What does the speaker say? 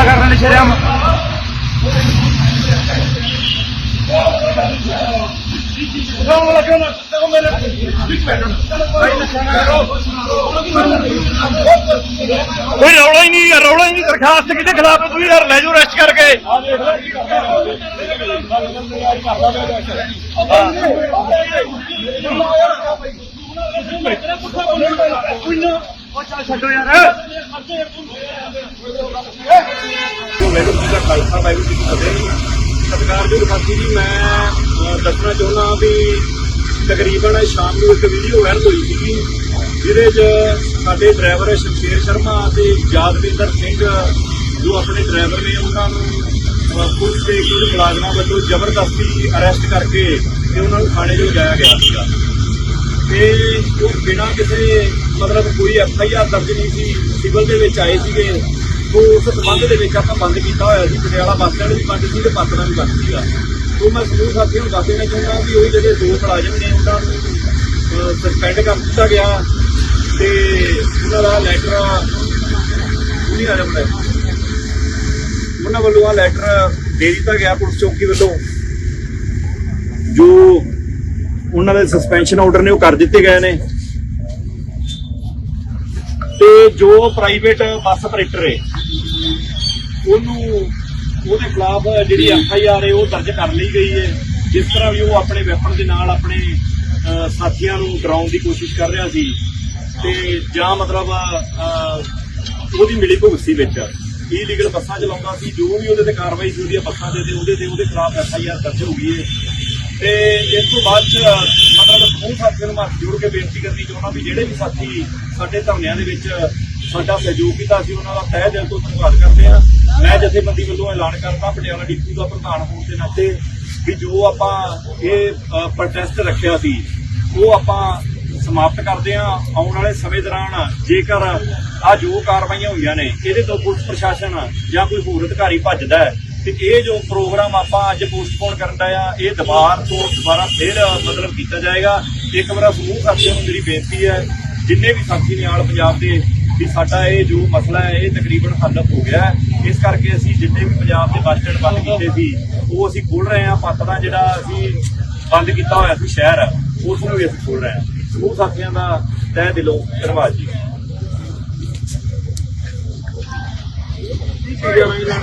ਧੱਕਾ ਕਰਨ ਲਈ ਸ਼ਰਮ ਰੋਣ ਲੱਗਿਆ ਨਾ ਤੇ ਮੇਰੇ ਵਿੱਚ ਬੈਠੋ ਭਾਈ ਨਸ਼ਾ ਨਾ ਕਰੋ ਕੋਈ ਰੌਲਾ ਹੀ ਨਹੀਂ ਯਾਰ ਰੌਲਾ ਹੀ ਨਹੀਂ ਦਰਖਾਸਤ ਕਿਹਦੇ ਖਿਲਾਫ ਹੈ ਤੁਸੀਂ ਯਾਰ ਲੈ ਜਾਓ ਅਰੈਸਟ ਕਰਕੇ। ਉਹ ਚੱਲ ਛੱਡੋ ਯਾਰ। ਵਾਹਿਗੁਰੂ ਜੀ ਦਾ ਖਾਲਸਾ ਵਾਹਿਗੁਰੂ ਜੀ ਕੀ ਫਤਿਹ। ਸਤਿਕਾਰਯੋਗ ਸਾਥੀ ਜੀ, ਮੈਂ ਦੱਸਣਾ ਚਾਹੁੰਦਾ ਵੀ ਤਕਰੀਬਨ ਸ਼ਾਮ ਨੂੰ ਇੱਕ ਵੀਡੀਓ ਵਾਇਰਲ ਹੋਈ ਸੀ ਜਿਹਦੇ 'ਚ ਸਾਡੇ ਡਰਾਈਵਰ ਸ਼ਮਸ਼ੇਰ ਸ਼ਰਮਾ ਅਤੇ ਯਾਦਵਿੰਦਰ ਸਿੰਘ, ਜੋ ਆਪਣੇ ਡਰਾਈਵਰ ਨੇ ਉਹਨਾਂ ਨੂੰ ਪੁਲਿਸ ਦੇ ਕੁਝ ਮੁਲਾਜ਼ਮਾਂ ਵੱਲੋਂ ਜ਼ਬਰਦਸਤੀ ਅਰੈਸਟ ਕਰਕੇ ਤੇ ਉਹਨਾਂ ਨੂੰ ਥਾਣੇ 'ਚ ਲਿਜਾਇਆ ਗਿਆ ਸੀਗਾ। ਤੇ ਬਿਨਾਂ ਕਿਸੇ, ਮਤਲਬ ਕੋਈ ਐਫ ਆਈ ਆਰ ਦਰਜ ਨਹੀਂ ਸੀ, ਸਿਵਲ ਦੇ ਵਿੱਚ ਆਏ ਸੀਗੇ। ਤੋਂ ਉਸ ਸੰਬੰਧ ਦੇ ਵਿੱਚ ਆਪਾਂ ਬੰਦ ਕੀਤਾ ਹੋਇਆ ਸੀ, ਪਟਿਆਲਾ ਬੱਸ ਸਟੈਂਡ ਵੀ ਬੰਦ ਸੀ ਤੇ ਪਾਤਨਾ ਵੀ ਬੰਦ ਸੀਗਾ। ਤੋਂ ਮੈਂ ਸਮੂਹ ਸਾਥੀਆਂ ਨੂੰ ਦੱਸ ਦੇਣਾ ਚਾਹੁੰਦਾ ਵੀ ਉਹ ਜਿਹੜੇ ਦੋ ਮੁਲਾਜ਼ਮ ਨੇ, ਉਹਨਾਂ ਨੂੰ ਸਸਪੈਂਡ ਕਰ ਦਿੱਤਾ ਗਿਆ ਤੇ ਉਹਨਾਂ ਦਾ ਲੈਟਰ ਨਹੀਂ ਆ ਰਿਹਾ ਉਹਨਾਂ ਵੱਲੋਂ ਆ ਲੈਟਰ ਦੇ ਦਿੱਤਾ ਗਿਆ ਪੁਲਿਸ ਚੌਕੀ ਵੱਲੋਂ। ਜੋ ਉਹਨਾਂ ਦੇ ਸਸਪੈਂਸ਼ਨ ਆਰਡਰ ਨੇ ਉਹ ਕਰ ਦਿੱਤੇ ਗਏ ਨੇ। ਤੇ ਜੋ ਪ੍ਰਾਈਵੇਟ ਬੱਸ ਆਪਰੇਟਰ ਹੈ ਉਹਨੂੰ, ਉਹਦੇ ਖਿਲਾਫ ਜਿਹੜੀ ਐਫ ਆਈ ਆਰ ਹੈ ਉਹ ਦਰਜ ਕਰ ਲਈ ਗਈ ਹੈ ਜਿਸ ਤਰ੍ਹਾਂ ਵੀ ਉਹ ਆਪਣੇ ਵੈਪਨ ਦੇ ਨਾਲ ਆਪਣੇ ਸਾਥੀਆਂ ਨੂੰ ਡਰਾਉਣ ਦੀ ਕੋਸ਼ਿਸ਼ ਕਰ ਰਿਹਾ ਸੀ। ਤੇ ਜਾਂ ਮਤਲਬ ਉਹਦੀ ਮਿਲੀ ਭੁਗਤ ਸੀ ਵਿੱਚ। ਇਲੀਗਲ ਬੱਸਾਂ ਚਲਾਉਂਦਾ ਸੀ, ਜੋ ਵੀ ਉਹਦੇ ਤੇ ਕਾਰਵਾਈ ਸੀ ਹੈ ਬੱਸਾਂ ਦੇ ਤੇ ਉਹਦੇ ਤੇ ਉਹਦੇ ਖਿਲਾਫ ਐਫ ਆਈ ਆਰ ਦਰਜ ਹੋ ਗਈ ਹੈ ਤੇ ਇਸ ਤੋਂ ਬਾਅਦ ਚ, ਮਤਲਬ ਸਮੂਹ ਸਾਥੀਆਂ ਨੂੰ ਹੱਥ ਜੋੜ ਕੇ ਬੇਨਤੀ ਕਰਨੀ ਚਾਹੁੰਦਾ ਵੀ ਜਿਹੜੇ ਵੀ ਸਾਥੀ ਸਾਡੇ ਧਰਨਿਆਂ ਦੇ ਵਿੱਚ ਸਾਡਾ ਸਹਿਯੋਗ ਕੀਤਾ ਸੀ ਉਹਨਾਂ ਦਾ ਤਹਿ ਦਿਲ ਤੋਂ ਧੰਨਵਾਦ ਕਰਦੇ ਆ ਮੈਂ ਜਥੇਬੰਦੀ ਵੱਲੋਂ ਐਲਾਨ ਕਰਦਾ ਪਟਿਆਲਾ ਡਿਪਟੀ ਦਾ ਪ੍ਰਧਾਨ ਹੋਣ ਦੇ ਨਾਤੇ ਵੀ ਜੋ ਆਪਾਂ ਇਹ ਪ੍ਰੋਟੈਸਟ ਰੱਖਿਆ ਸੀ, ਉਹ ਆਪਾਂ ਸਮਾਪਤ ਕਰਦੇ ਆ ਆਉਣ ਵਾਲੇ ਸਮੇਂ ਦੌਰਾਨ ਜੇਕਰ ਆ ਜੋ ਕਾਰਵਾਈਆਂ ਹੋਈਆਂ ਨੇ, ਇਹਦੇ ਤੋਂ ਪੁਲਿਸ ਪ੍ਰਸ਼ਾਸਨ ਜਾਂ ਕੋਈ ਹੋਰ ਅਧਿਕਾਰੀ ਭੱਜਦਾ ਹੈ ਤੇ ਇਹ ਜੋ ਪ੍ਰੋਗਰਾਮ ਆਪਾਂ ਅੱਜ ਪੋਸਟਪੋਨ ਕਰਨ ਦਾ ਆ, ਇਹ ਦੁਬਾਰ ਤੋਂ ਦੁਬਾਰਾ ਫਿਰ ਮਤਲਬ ਕੀਤਾ ਜਾਏਗਾ। ਇੱਕ ਵਾਰ ਸਮੂਹ ਸਾਥੀਆਂ ਨੂੰ ਮੇਰੀ ਬੇਨਤੀ ਹੈ, ਜਿੰਨੇ ਵੀ ਸਾਥੀ ਨੇ ਆਲ ਪੰਜਾਬ ਦੇ, ਵੀ ਸਾਡਾ ਇਹ ਜੋ ਮਸਲਾ ਹੈ, ਇਹ ਤਕਰੀਬਨ ਹੱਲ ਹੋ ਗਿਆ ਹੈ। ਇਸ ਕਰਕੇ ਅਸੀਂ ਜਿੰਨੇ ਵੀ ਪੰਜਾਬ ਦੇ ਬੱਸ ਸਟੈਂਡ ਬੰਦ ਕੀਤੇ ਸੀ, ਉਹ ਅਸੀਂ ਖੋਲ ਰਹੇ ਹਾਂ। ਪੱਤਦਾ ਜਿਹੜਾ ਅਸੀਂ ਬੰਦ ਕੀਤਾ ਹੋਇਆ ਸੀ ਸ਼ਹਿਰ ਉਸ ਨੂੰ ਵੀ ਅਸੀਂ ਖੋਲ ਰਹੇ ਹਾਂ। ਸਮੂਹ ਸਾਥੀਆਂ ਦਾ ਤਹਿ ਦਿਲੋਂ ਧੰਨਵਾਦ ਜੀ। Obrigado.